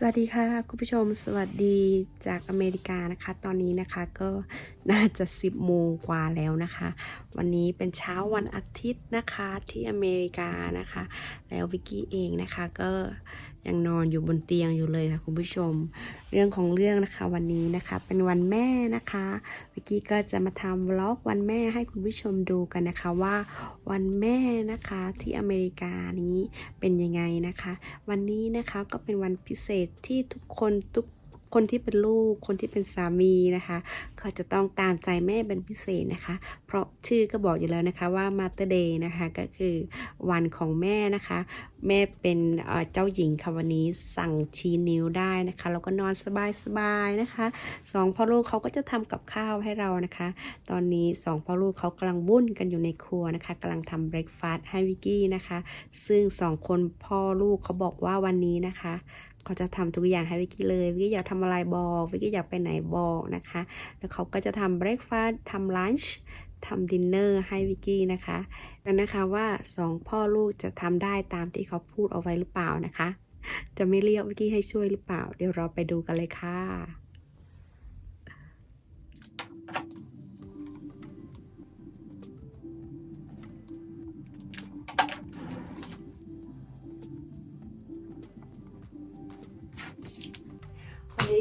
สวัสดีค่ะคุณผู้ชมสวัสดีจากอเมริกานะคะ ตอนนี้นะคะก็น่าจะ 10โมงกว่าแล้วนะคะ วันนี้เป็นเช้าวันอาทิตย์นะคะที่อเมริกานะคะ แล้ววิกกี้เองนะคะก็ ยังนอนอยู่บนเตียงอยู่เลยค่ะคุณผู้ชม เรื่องของเรื่องนะคะวันนี้นะคะ เป็นวันแม่นะคะวิกกี้ก็จะมาทำวล็อกวันแม่ให้คุณผู้ชมดูกันนะคะว่า วันแม่นะคะที่อเมริกานี้เป็นยังไงนะคะ วันนี้นะคะก็เป็นวันพิเศษที่ทุกคนทุก คนที่เป็นลูก คนที่เป็นสามีนะคะเขาจะต้องตามใจแม่เป็นพิเศษนะคะ เพราะชื่อก็บอกอยู่แล้วนะคะว่า Mother Day นะคะก็คือวันของแม่นะคะ แม่เป็นเจ้าหญิงค่ะวันนี้สั่งชี้นิ้วได้นะคะแล้วก็นอนสบายๆนะคะสองพ่อลูกเขาก็จะทำกับข้าวให้เรานะคะ ตอนนี้สองพ่อลูกเขากำลังวุ่นกันอยู่ในครัวนะคะกำลังทำเบรกฟาสต์ให้วิกกี้นะคะ ซึ่งสองคนพ่อลูกเขาบอกว่าวันนี้นะคะ เขาจะทำทุกอย่างให้วิกกี้เลยวิกกี้อยากทำอะไรบอกวิกกี้อยากไปไหนบอกนะคะ แล้วเขาก็จะทำเบรคฟาสต์ทำลันช์ทำดินเนอร์ให้วิกกี้นะคะกันนะคะว่าสองพ่อลูกจะทำได้ตามที่เขาพูดเอาไว้หรือเปล่านะคะ จะไม่เรียกวิกกี้ให้ช่วยหรือเปล่า เดี๋ยวเราไปดูกันเลยค่ะ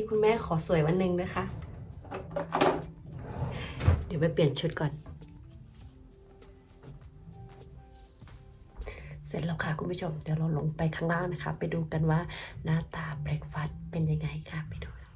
คุณแม่ขอสวยวันหนึ่งนะคะ เดี๋ยวไปเปลี่ยนชุดก่อน เสร็จแล้วค่ะคุณผู้ชม เดี๋ยวเราลงไปข้างล่างนะคะ ไปดูกันว่าหน้าตาเบรกฟาสต์เป็นยังไงค่ะ ไปดูตัว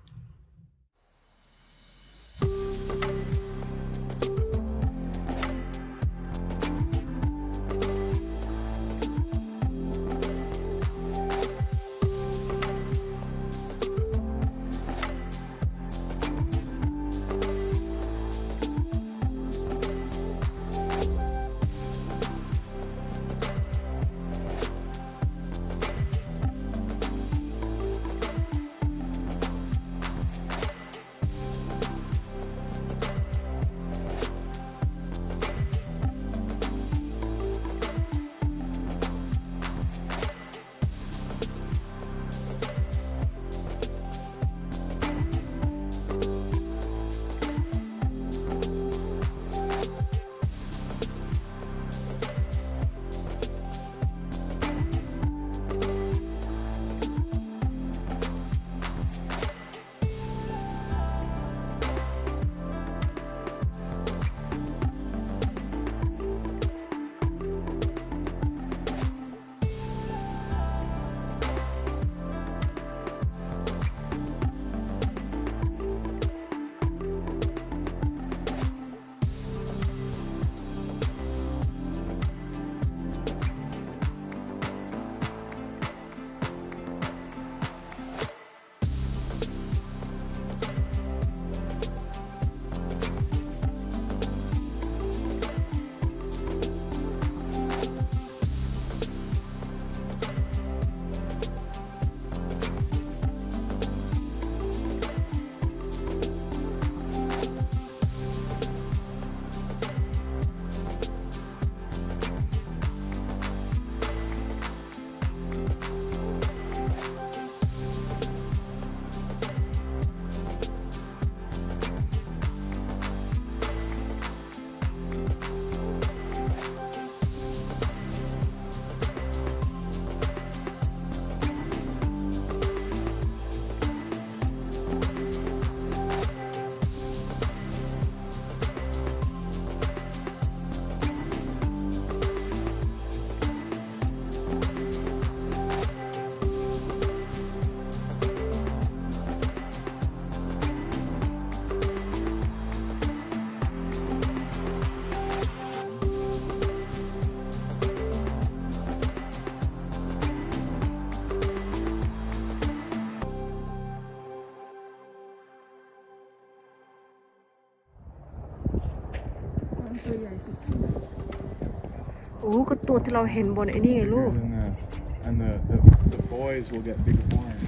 ตัวที่เราเห็นบนไอ้นี่ไงลูก than this. And the, the, the boys will get big horns.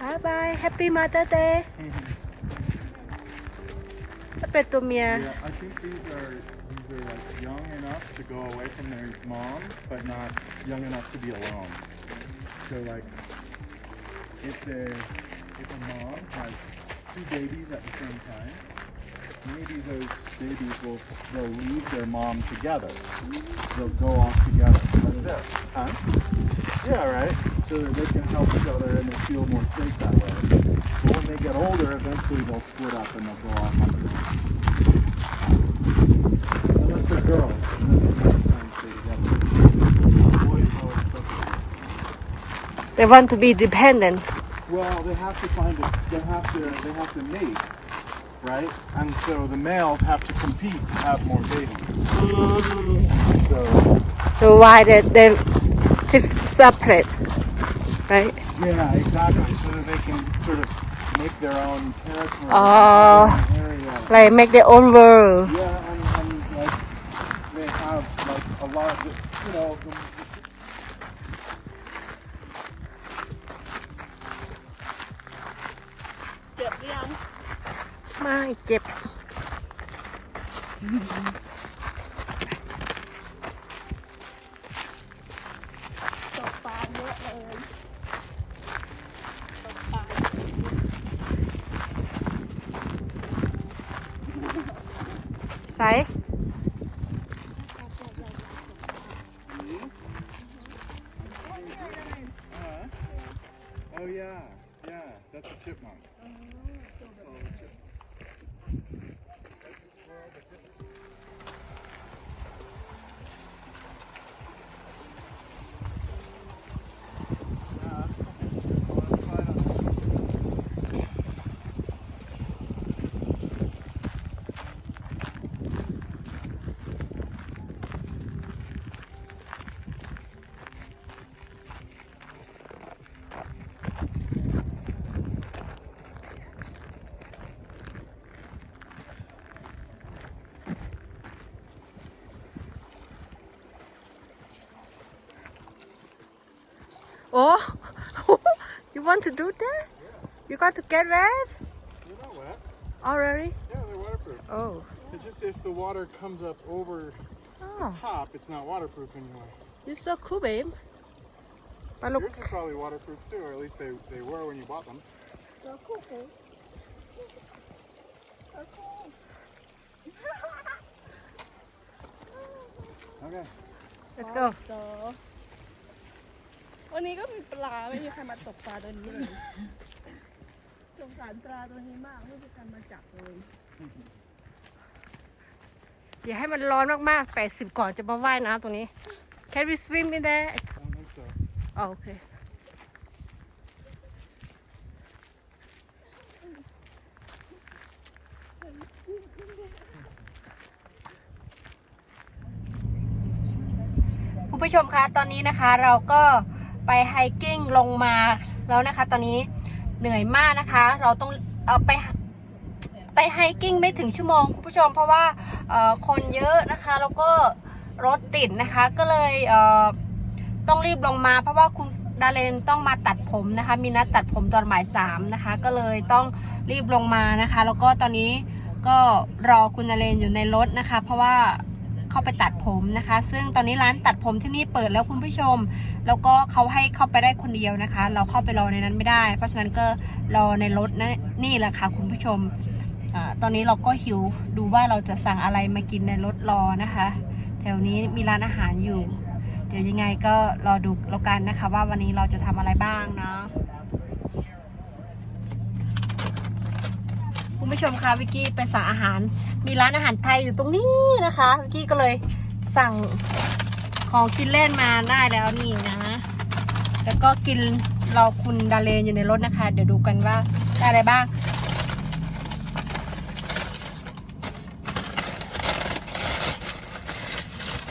บายบายแฮปปี้มาเตอร์เดย์ถ้าเป็นตัวเมีย Yeah, I think these are these are like young enough enough to go away from their mom, but not young enough to be alone. So like, if they, if a mom has two babies at the same time, maybe those babies will they'll leave their mom together. They'll go off together like this, huh? Yeah, right. So that they can help each other and they feel more safe that way. But when they get older, eventually they'll split up and they'll go off on their own. Unless they're girls. they sometimes stay together. Boys always separate. They want to be dependent. Well, they have to find it. They have to. They have to mate, right? And so the males have to compete to have more babies. So So why they they separate, right? yeah, exactly. So that they can sort of make their own territory, Oh. their own area. Like make their own world. Yeah, เจ็บ ตกปลาเยอะเลยตกปลา ใส่ uh, oh yeah, yeah, that's a chipmunk. Oh, you want to do that? Yeah. You got to get wet? They're not wet. Oh, Already? Yeah, they're waterproof. Oh. It's just if the water comes up over oh. the top, it's not waterproof anymore. You're so cool, babe. But look. Yours is probably waterproof too, or at least they, they were when you bought them. So cool, babe. So cool. okay. Let's go. วันนี้ก็มีปลาไม่มีใครมาตกปลาตัวนี้เลยสงสารปลาตัวนี้มากไม่มีใครมาจับเลยอย่าให้มันร้อนมากๆ 80 ก่อนจะมาว่ายน้ำตรงนี้ Can we swim in there I don't think so. อ๋อโอเคคุณผู้ชมคะตอนนี้นะคะเราก็ ไปไฮกิ้งลงมาแล้วนะคะ ตอนนี้เหนื่อยมากนะคะ เราต้องเอาไปไปไฮกิ้งไม่ถึงชั่วโมงคุณผู้ชม เพราะว่าคนเยอะนะคะ แล้วก็รถติดนะคะ ก็เลยเต้องรีบลงมา เพราะว่าคุณดาเลนต้องมาตัดผมนะคะ มีนัดตัดผมตอนบ่ายสามนะคะ ก็เลยต้องรีบลงมานะคะ แล้วก็ตอนนี้ก็รอคุณดาเลนอยู่ในรถนะคะ เพราะว่า เข้าไปตัดผมนะคะ ซึ่งตอนนี้ร้านตัดผมที่นี่เปิดแล้วคุณผู้ชม แล้วก็เขาให้เข้าไปได้คนเดียวนะคะ เราเข้าไปรอในนั้นไม่ได้ เพราะฉะนั้นก็รอในรถนะนี่แหละค่ะคุณผู้ชมอตอนนี้เราก็หิวดูว่าเราจะสั่งอะไรมากินในรถรอนะคะ แถวนี้มีร้านอาหารอยู่ เดี๋ยวยังไงก็รอดูแล้วกันนะคะ ว่าวันนี้เราจะทำอะไรบ้างเนาะ คุณผู้ชมคะวิกกี้ไปสั่งอาหาร มีร้านอาหารไทยอยู่ตรงนี้นะคะวิกกี้ก็เลยสั่งของกินเล่นมาได้แล้วนี่นะ แล้วก็กินเราคุณดาเลนอยู่ในรถนะคะ เดี๋ยวดูกันว่าได้อะไรบ้าง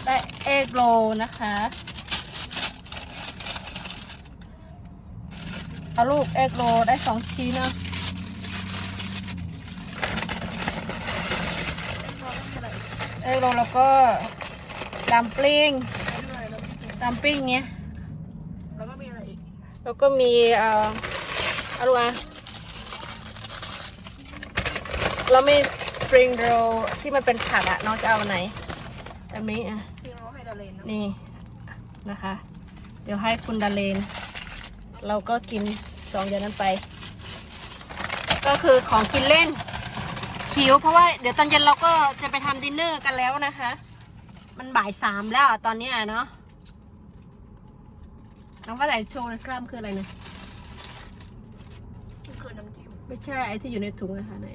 ได้เอกโรนะคะเอาลูกเอกโรได้สองชิ้นนะ เอกโรแล้วก็ดัมปลิ้งดัมปลิ้งเงี้ยแล้วก็มีอะไรอีก แล้วก็มีเอ่ออะไรวะเราไม่สปริงโรลที่มันเป็นผักอะน้องจะเอาอันไหนแบบนี้อะที่เราให้ดาเลนนะนี่นะคะ เดี๋ยวให้คุณดาเลน เราก็กินสองอย่างนั้นไป ก็คือของกินเล่น หิวเพราะว่าเดี๋ยวตอนเย็นเราก็จะไปทำดินเนอร์กันแล้วนะคะ มันบ่ายสามแล้วอะตอนเนี้ยเนาะน้องว่าแต่โชว์นะสครัมคืออะไรนะมันคือน้ำจิ้มไม่ใช่ไอ้ที่อยู่ในถุงนะคะไหน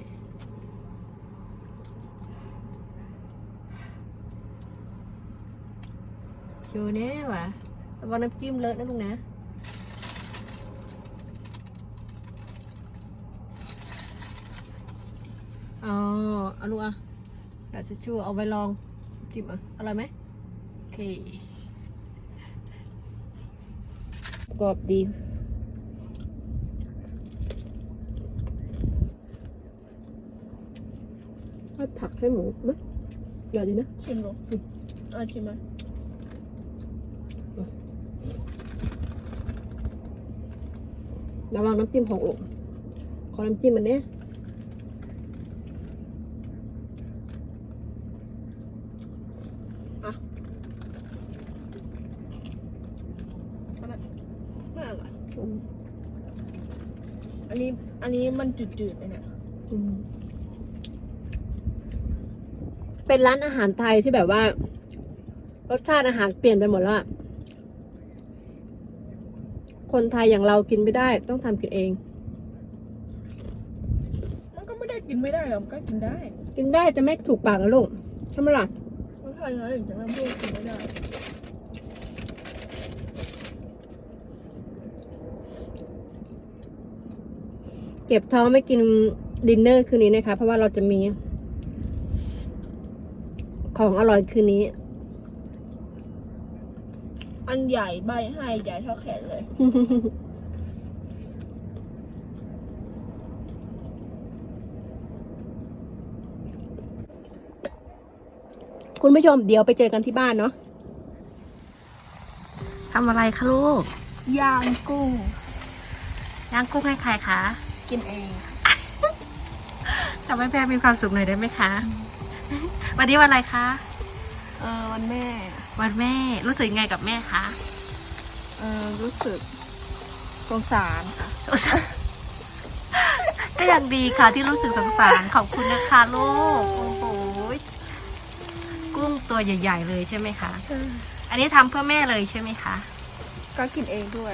โชว์แน่ว่ะระวังน้ำจิ้มเลอะนะลุงนะ อ๋อเอาลูกอะกระดาษทิชชู่เอาไว้ลองจิ้มอะอร่อยไหมโอเคกรอบดีให้ผักให้หมูไหมอย่าดีนะชิมดูอะชิมไหมระวังน้ำจิ้มหกลูกขอน้ำจิ้มมันเนี้ยอะ ไม่ อร่อยอืมอันนี้อันนี้มันจืดๆเลยเนี่ยอืมเป็นร้านอาหารไทยที่แบบว่า รสชาติอาหารเปลี่ยนไปหมดแล้วอะคนไทยอย่างเรากินไม่ได้ ต้องทำกินเอง มันก็ไม่ได้กินไม่ได้หรอกมันก็กินได้ กินได้จะไม่ถูกปากนะลูกใช่ไหมล่ะไม่ใช่เลยถึงจะไม่พูดกินไม่ได้ เก็บท้องไม่กินดินเนอร์คืนนี้นะคะ เพราะว่าเราจะมี ของอร่อยคืนนี้ อันใหญ่ใบให้ใหญ่เท่าแขนเลย คุณผู้ชมเดี๋ยวไปเจอกันที่บ้านเนาะทำอะไรคะลูกย่างกุ้ง ย่างกุ้งให้ใครคะ กินเองทำให้แม่มีความสุขหน่อยได้ไหมคะ วันนี้วันอะไรคะ เออวันแม่ วันแม่รู้สึกยังไงกับแม่คะเออรู้สึกสงสารค่ะ สงสารก็ยังดีค่ะที่รู้สึกสงสารขอบคุณนะคะลูกโอ้โหกุ้งตัวใหญ่ ๆ เลยใช่ไหมคะ อันนี้ทำเพื่อแม่เลยใช่ไหมคะ ก็กินเองด้วย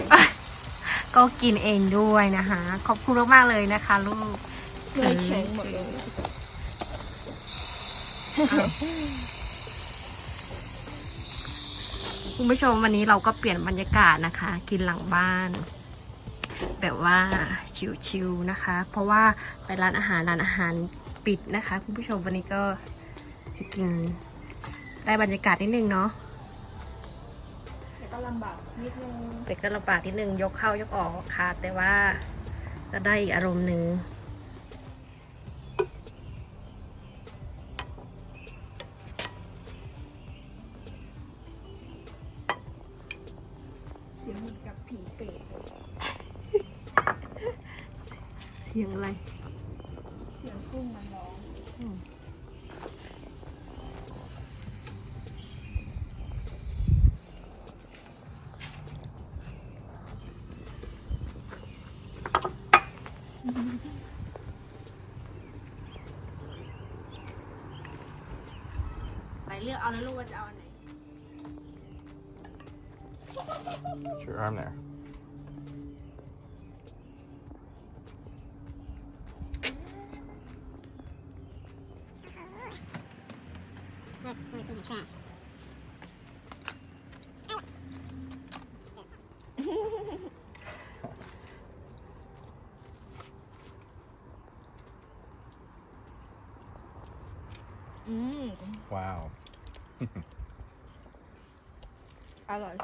ก็กินเองด้วยนะคะ ขอบคุณมากๆเลยนะคะ ลูกเลยแข็งหมดเลยคุณผู้ชมวันนี้เราก็เปลี่ยนบรรยากาศนะคะ กินหลังบ้าน แบบว่าชิวๆนะคะ เพราะว่าไปร้านอาหารร้านอาหารปิดนะคะ คุณผู้ชมวันนี้ก็จะกินได้บรรยากาศนิดนึงเนาะ ลำบากนิดนึงแต่ก็ลำบากนิดนึงยกเข้ายกออกค่ะ แต่ว่าก็ได้อีกอารมณ์หนึ่งเสียงเหมือนกับผีเปรตเสียงอะไร เสียงกุ้งมันร้อง I don't know what's our name. Put your arm there. อร่อย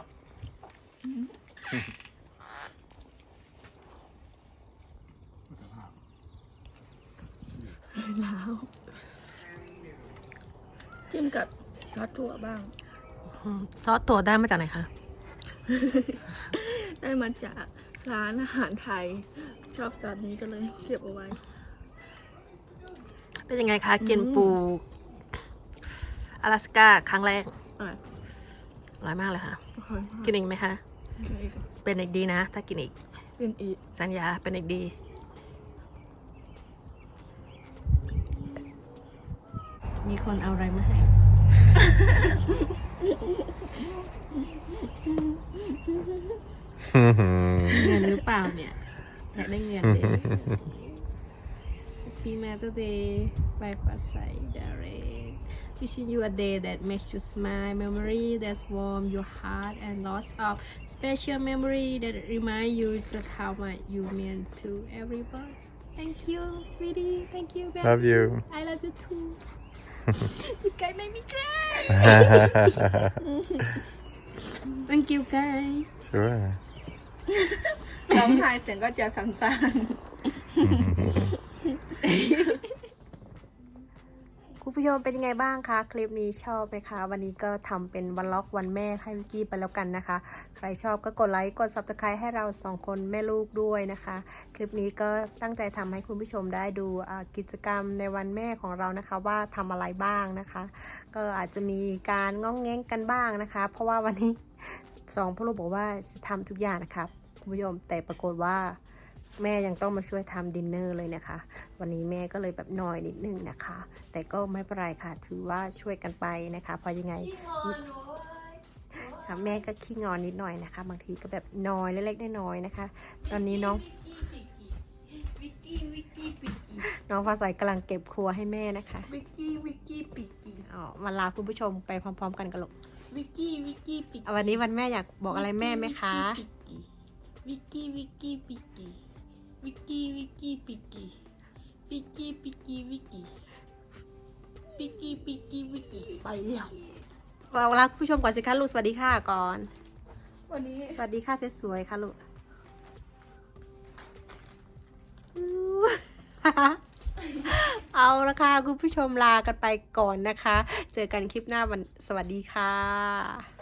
แล้วจิ้มกับซอสถั่วบ้างซอสตัวได้มาจากไหนคะ ได้มาจากร้านอาหารไทย ชอบซอสนี้ก็เลยเก็บเอาไว้ เป็นยังไงคะ กินปูอ 阿拉斯ก้าครั้งแรก อร่อย อร่อยมากเลยค่ะ อร่อยมาก กินอีกไหมคะ กินอีก เป็นเด็กดีนะ ถ้ากินอีก กินอีก สัญญาเป็นเด็กดี มีคนเอาอะไรมาให้ เงินหรือเปล่าเนี่ยอยากได้เงินเลย Happy Mother Day by Pasai Direct wishing you a day that makes you smile, memory that warm your heart, and lots of special memory that remind you just how much you mean to everyone. Thank you, sweetie. Thank you. Baby. Love you. I love you too. you guys made me cry. Thank you, guys. Sure. Đóng hai trường có cho sẵn sàng. คุณผู้ชมเป็นยังไงบ้างคะคลิปนี้ชอบไหมคะ วันนี้ก็ทำเป็นวันล็อกวันแม่ให้วิกกี้ไปแล้วกันนะคะ ใครชอบก็กดไลค์กด subscribe ให้เราสองคนแม่ลูกด้วยนะคะ คลิปนี้ก็ตั้งใจทำให้คุณผู้ชมได้ดูกิจกรรมในวันแม่ของเรานะคะว่าทำอะไรบ้างนะคะ ก็อาจจะมีการง้องแง้งกันบ้างนะคะ เพราะว่าวันนี้สองพ่อลูกบอกว่าจะทำทุกอย่างนะครับคุณผู้ชมแต่ปรากฏว่า แม่ยังต้องมาช่วยทำดินเนอร์เลยนะคะ วันนี้แม่ก็เลยแบบนอยนิดนึงนะคะ แต่ก็ไม่เป็นไรค่ะ ถือว่าช่วยกันไปนะคะ เพราะยังไงค่ะแม่ก็ขี้งอนนิดหน่อยนะคะ บางทีก็แบบนอยเล็กๆน้อยๆนะคะ ตอนนี้น้องน้องฟ้าใสกำลังเก็บครัวให้แม่นะคะๆวิกกี้วิกกี้ปิกกี้อ๋อมาลาคุณผู้ชมไปพร้อม ๆ กันกันลูกวิกกี้วิกกี้ปิกเอาวันนี้วันแม่อยากบอกอะไรแม่ไหมคะวิกกี้วิกกี้ปิกกี้ วิกกี้วิกกี้ปิกกี้วิกกี้ปิกกี้วิกกี้ปิกกี้ปิกกี้วิกกี้ไปแล้วบอกรักผู้ชมก่อนสิคะลูกสวัสดีค่ะก่อน วันนี้สวัสดีค่ะสวยๆค่ะลูกเอาละค่ะ คุณผู้ชมลากันไปก่อนนะคะ เจอกันคลิปหน้าวันสวัสดีค่ะ